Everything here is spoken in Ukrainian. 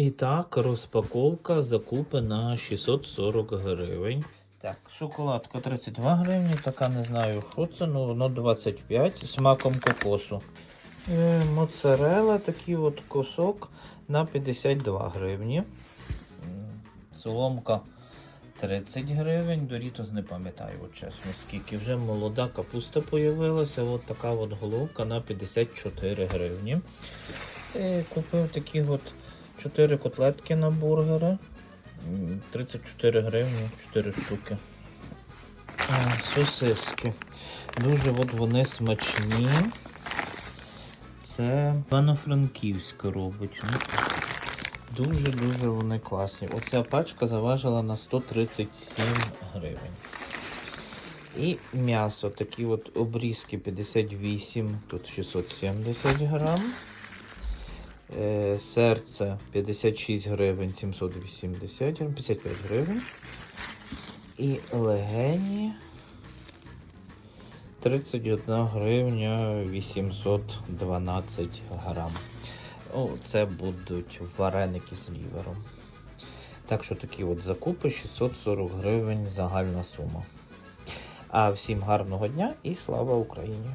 І так, розпаковка закупи на 640 гривень. Так, шоколадка 32 гривні, така не знаю, що це, ну воно 25 з смаком кокосу. Е, моцарела, такий от кусок на 52 гривні. Соломка 30 гривень, Дорітос не пам'ятаю, от чесно, скільки. Вже молода капуста появилася, от така от головка на 54 гривні. Е, Купив такі от 4 котлетки на бургери. 34 гривні, 4 штуки. Сосиски. Дуже от вони смачні. Це Івано-Франківська робить. Ну, Дуже-дуже вони класні. Оця пачка заважила на 137 гривень. І м'ясо, такі от обрізки 58, тут 670 грам. Е, серце 56 гривень 780, 55 гривень. І легені 31 гривня 812 грам. О, це будуть вареники з лівером. Так що такі от закупи 640 гривень загальна сума. А всім гарного дня і слава Україні!